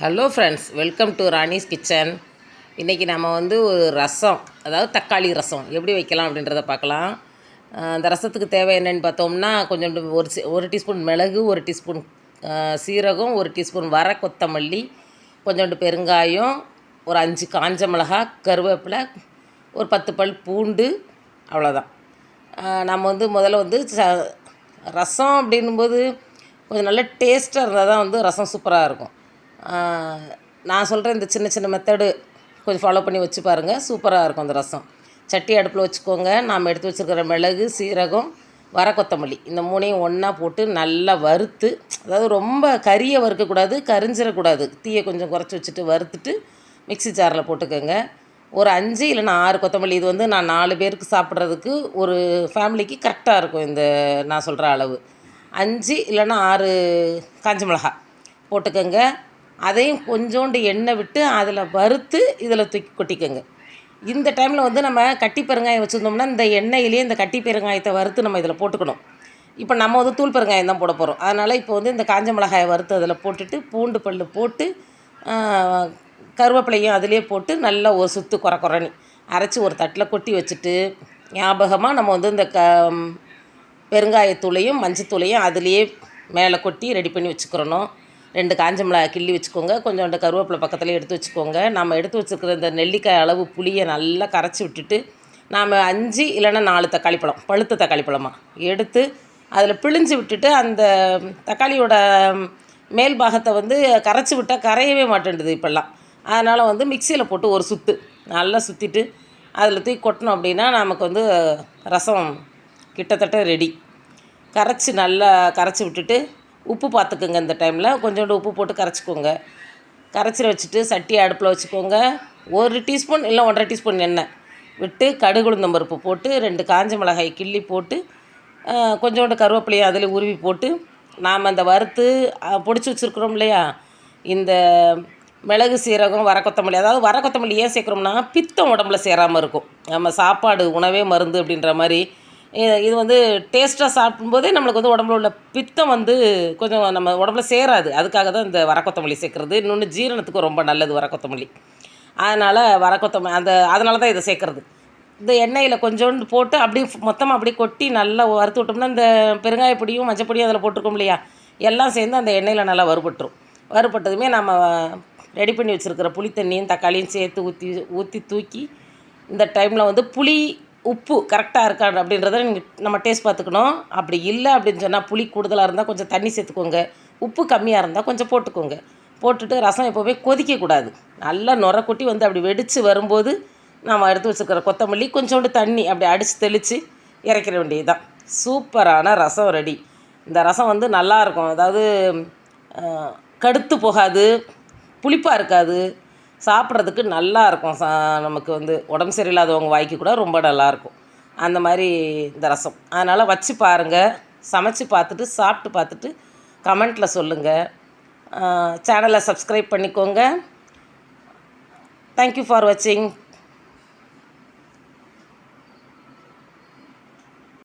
Hello friends welcome to Rani's kitchen இன்றைக்கி நம்ம வந்து ஒரு ரசம் அதாவது தக்காளி ரசம் எப்படி வைக்கலாம் அப்படின்றத பார்க்கலாம். அந்த ரசத்துக்கு தேவை என்னென்னு பார்த்தோம்னா கொஞ்சோண்டு ஒரு ஒரு டீஸ்பூன் மிளகு ஒரு டீஸ்பூன் சீரகம் ஒரு டீஸ்பூன் வர கொத்தமல்லி கொஞ்சோண்டு பெருங்காயம் ஒரு அஞ்சு காஞ்ச மிளகா கருவேப்பிலை ஒரு பத்து பல் பூண்டு அவ்வளோதான் நம்ம வந்து முதல்ல வந்து ச ரசம் அப்படின்னும்போது கொஞ்சம் நல்ல டேஸ்ட்டாக இருந்தால் தான் வந்து ரசம் சூப்பராக இருக்கும். நான் சொல்கிற இந்த சின்ன சின்ன மெத்தடு கொஞ்சம் ஃபாலோ பண்ணி வச்சு பாருங்கள் சூப்பராக இருக்கும் அந்த ரசம். சட்டி அடுப்பில் வச்சுக்கோங்க. நாம் எடுத்து வச்சுருக்கிற மிளகு சீரகம் வர கொத்தமல்லி. இந்த மூணையும் ஒன்றா போட்டு நல்லா வறுத்து அதாவது ரொம்ப கறியை வறுக்கக்கூடாது கரிஞ்சிடக்கூடாது தீயை கொஞ்சம் குறைச்சி வச்சுட்டு வறுத்துட்டு மிக்ஸி ஜாரில் போட்டுக்கோங்க. ஒரு அஞ்சு இல்லைன்னா ஆறு கொத்தமல்லி. இது வந்து நான் நாலு பேருக்கு சாப்பிட்றதுக்கு ஒரு ஃபேமிலிக்கு கரெக்டாக இருக்கும் இந்த நான் சொல்கிற அளவு. அஞ்சு இல்லைன்னா ஆறு காஞ்ச மிளகா போட்டுக்கோங்க. அதையும் கொஞ்சோண்டு எண்ணெய் விட்டு அதில் வறுத்து இதில் தூக்கி கொட்டிக்கோங்க. இந்த டைமில் வந்து நம்ம கட்டி பெருங்காயம் வச்சுருந்தோம்னா இந்த எண்ணெயிலேயே இந்த கட்டி பெருங்காயத்தை வறுத்து நம்ம இதில் போட்டுக்கணும். இப்போ நம்ம வந்து தூள் பெருங்காயம் தான் போட போகிறோம் அதனால் இப்போ வந்து இந்த காஞ்ச மிளகாயை வறுத்து அதில் போட்டுட்டு பூண்டு பல் போட்டு கருவேப்பிலையும் அதிலே போட்டு நல்லா ஒரு சுத்து குறை குறைனி அரைச்சி ஒரு தட்டில் கொட்டி வச்சுட்டு ஞாபகமாக நம்ம வந்து இந்த க பெருங்காயத்தூளையும் மஞ்சத்தூளையும் அதுலேயே மேலே கொட்டி ரெடி பண்ணி வச்சுக்கிறணும். ரெண்டு காஞ்ச மிளகாய் கிள்ளி வச்சுக்கோங்க. கொஞ்சோண்டு கருவேப்பிலை பக்கத்தில் எடுத்து வச்சுக்கோங்க. நம்ம எடுத்து வச்சுருக்கிற இந்த நெல்லிக்காய் அளவு புளியை நல்லா கரைச்சி விட்டுட்டு நாம் அஞ்சு இல்லைன்னா நாலு தக்காளி பழம் பழுத்த தக்காளி பழமாக எடுத்து அதில் பிழிஞ்சு விட்டுட்டு அந்த தக்காளியோட மேல் பாகத்தை வந்து கரைச்சி விட்டால் கரையவே மாட்டேன்டுது இப்போல்லாம். அதனால் வந்து மிக்சியில் போட்டு ஒரு சுத்து நல்லா சுற்றிட்டு அதில் தூக்கி கொட்டினோம் அப்படின்னா நமக்கு வந்து ரசம் கிட்டத்தட்ட ரெடி. கரைச்சி நல்லா கரைச்சி விட்டுட்டு உப்பு பார்த்துக்குங்க இந்த டைமில். கொஞ்சோண்டு உப்பு போட்டு கரைச்சிக்கோங்க. கரைச்சி வச்சுட்டு சட்டி அடுப்பில் வச்சுக்கோங்க. ஒரு டீஸ்பூன் இல்லை ஒன்றரை டீஸ்பூன் எண்ணெய் விட்டு கடுகுளுந்தம் பருப்பு போட்டு ரெண்டு காஞ்ச மிளகாய் கிள்ளி போட்டு கொஞ்சோண்டு கருவேப்பிலையை அதில் உருவி போட்டு நாம் அந்த வறுத்து பொடிச்சு வச்சுருக்குறோம் இல்லையா? இந்த மிளகு சீரகம் வர கொத்தமல்லி அதாவது வர கொத்தமல்லி ஏன் சேர்க்குறோம்னா பித்தம் உடம்புல சேராமல் இருக்கும். நம்ம சாப்பாடு உணவே மருந்து அப்படின்ற மாதிரி இது வந்து டேஸ்ட்டாக சாப்பிடும்போதே நம்மளுக்கு வந்து உடம்புல உள்ள பித்தம் வந்து கொஞ்சம் நம்ம உடம்புல சேராது. அதுக்காக தான் இந்த வர கொத்தமல்லி சேர்க்குறது. இன்னொன்று ஜீரணத்துக்கும் ரொம்ப நல்லது வர கொத்தமல்லி. அதனால் வர கொத்தமல்லி அந்த அதனால தான் இதை சேர்க்குறது. இந்த எண்ணெயில் கொஞ்சோண்டு போட்டு அப்படியே மொத்தமாக அப்படியே கொட்டி நல்லா வறுத்து விட்டோம்னா இந்த பெருங்காயப்பொடியும் மஞ்சப்பொடியும் அதில் போட்டிருக்கோம் இல்லையா? எல்லாம் சேர்ந்து அந்த எண்ணெயில் நல்லா வறுபட்டுரும். வறுபட்டதுமே நம்ம ரெடி பண்ணி வச்சுருக்கிற புளி தண்ணியும் தக்காளியும் சேர்த்து ஊற்றி ஊற்றி தூக்கி இந்த டைமில் வந்து புளி உப்பு கரெக்டாக இருக்கா அப்படின்றத நீங்கள் நம்ம டேஸ்ட் பார்த்துக்கணும். அப்படி இல்லை அப்படின்னு சொன்னால் புளி கூடுதலாக இருந்தால் கொஞ்சம் தண்ணி சேர்த்துக்கோங்க. உப்பு கம்மியாக இருந்தால் கொஞ்சம் போட்டுக்கோங்க. போட்டுட்டு ரசம் எப்போவுமே கொதிக்கக்கூடாது நல்லா நுர கொட்டி வந்து அப்படி வெடித்து வரும்போது நம்ம எடுத்து வச்சுருக்கிற கொத்தமல்லி கொஞ்சோண்டு தண்ணி அப்படி அடித்து தெளித்து இறக்கிற வேண்டியது தான் சூப்பரான ரசம் ரெடி. இந்த ரசம் வந்து நல்லா இருக்கும். அதாவது கடுத்து போகாது புளிப்பாக இருக்காது சாப்பிட்றதுக்கு நல்லா இருக்கும் சா நமக்கு வந்து உடம்பு சரியில்லாதவங்க வாய்க்கு கூட ரொம்ப நல்லாயிருக்கும். அந்த மாதிரி இந்த ரசம். அதனால் வச்சு பாருங்கள் சமைச்சு பார்த்துட்டு சாப்பிட்டு பார்த்துட்டு கமெண்ட்டில் சொல்லுங்கள் சேனலை சப்ஸ்கிரைப் பண்ணிக்கோங்க. தேங்க்யூ ஃபார் வாட்சிங்